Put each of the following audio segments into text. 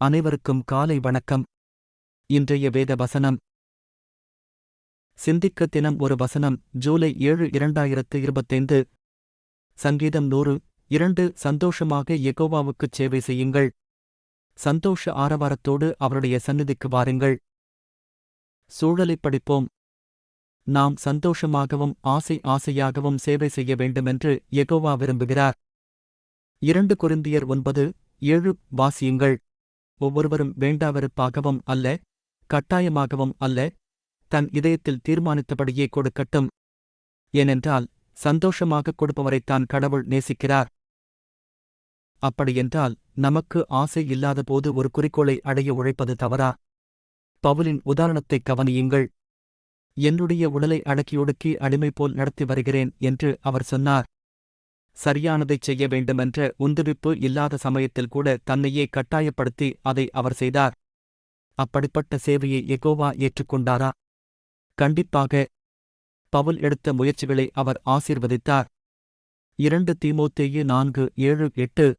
அனைவருக்கும் காலை வணக்கம். இன்றைய வேத வசனம். சிந்திக்க தினம் ஒரு வசனம். ஜூலை ஏழு இரண்டாயிரத்து இருபத்தைந்து. சங்கீதம் நூறு. இரண்டு சந்தோஷமாக எகோவாவுக்குச் சேவை செய்யுங்கள். சந்தோஷ ஆரவாரத்தோடு அவருடைய சந்நிதிக்கு வாருங்கள். சூழலைப் படிப்போம். நாம் சந்தோஷமாகவும் ஆசை ஆசையாகவும் சேவை செய்ய வேண்டுமென்று எகோவா விரும்புகிறார். இரண்டு குருந்தியர் ஒன்பது ஏழு வாசியுங்கள். ஒவ்வொருவரும் வேண்டாவிருப்பாகவும் அல்ல கட்டாயமாகவும் அல்ல தன் இதயத்தில் தீர்மானித்தபடியே கொடுக்கட்டும். ஏனென்றால் சந்தோஷமாக கொடுப்பவரைத்தான் கடவுள் நேசிக்கிறார். அப்படியென்றால் நமக்கு ஆசை இல்லாதபோது ஒரு குறிக்கோளை அடைய உழைப்பது தவறா? பவுலின் உதாரணத்தைக் கவனியுங்கள். என்னுடைய உடலை அடக்கியொடுக்கி அடிமை போல் நடத்தி வருகிறேன் என்று அவர் சொன்னார். சரியானதைச் செய்ய வேண்டுமென்ற உந்துவிப்பு இல்லாத சமயத்தில் கூட தன்னையே கட்டாயப்படுத்தி அதை அவர் செய்தார். அப்படிப்பட்ட சேவையை எகோவா ஏற்றுக்கொண்டாரா? கண்டிப்பாக. பவுல் எடுத்த முயற்சிகளை அவர் ஆசீர்வதித்தார். இரண்டு தீமோத்தேயு நான்கு ஏழு எட்டு.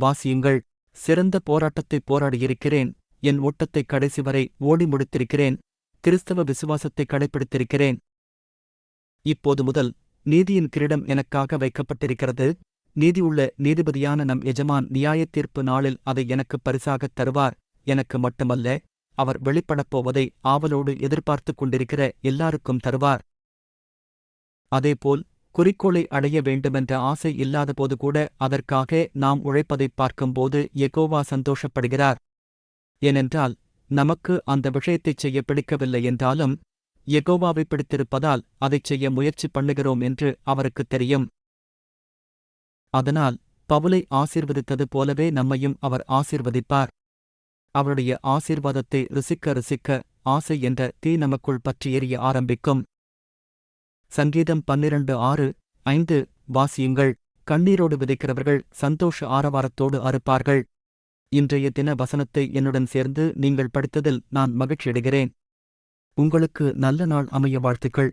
வாசியுங்கள். சிறந்த போராட்டத்தைப் போராடியிருக்கிறேன். என் ஓட்டத்தைக் கடைசி வரை ஓடி முடித்திருக்கிறேன். கிறிஸ்தவ விசுவாசத்தை கடைப்பிடித்திருக்கிறேன். இப்போது முதல் நீதியின் கிரீடம் எனக்காக வைக்கப்பட்டிருக்கிறது. நீதியுள்ள நீதிபதியான நம் எஜமான் நியாய தீர்ப்பு நாளில் அதை எனக்குப் பரிசாகத் தருவார். எனக்கு மட்டுமல்ல அவர் வெளிப்படப் போவதை ஆவலோடு எதிர்பார்த்துக் கொண்டிருக்கிற எல்லாருக்கும் தருவார். அதேபோல் குறிக்கோளை அடைய வேண்டுமென்ற ஆசை இல்லாதபோது கூட அதற்காக நாம் உழைப்பதைப் பார்க்கும்போது எகோவா சந்தோஷப்படுகிறார். ஏனென்றால் நமக்கு அந்த விஷயத்தைச் செய்ய பிடிக்கவில்லை என்றாலும் எகோவாவை பிடித்திருப்பதால் அதைச் செய்ய முயற்சி பண்ணுகிறோம் என்று அவருக்குத் தெரியும். அதனால் பவுலை ஆசீர்வதித்தது போலவே நம்மையும் அவர் ஆசீர்வதிப்பார். அவருடைய ஆசீர்வாதத்தை ருசிக்க ருசிக்க ஆசை என்ற தீ நமக்குள் பற்றி எரிய ஆரம்பிக்கும். சங்கீதம் பன்னிரண்டு ஆறு ஐந்து வாசியுங்கள். கண்ணீரோடு விதைக்கிறவர்கள் சந்தோஷ ஆரவாரத்தோடு அறுப்பார்கள். இன்றைய தின வசனத்தை என்னுடன் சேர்ந்து நீங்கள் படித்ததில் நான் மகிழ்ச்சியடைகிறேன். உங்களுக்கு நல்ல நாள் அமைய வாழ்த்துக்கள்.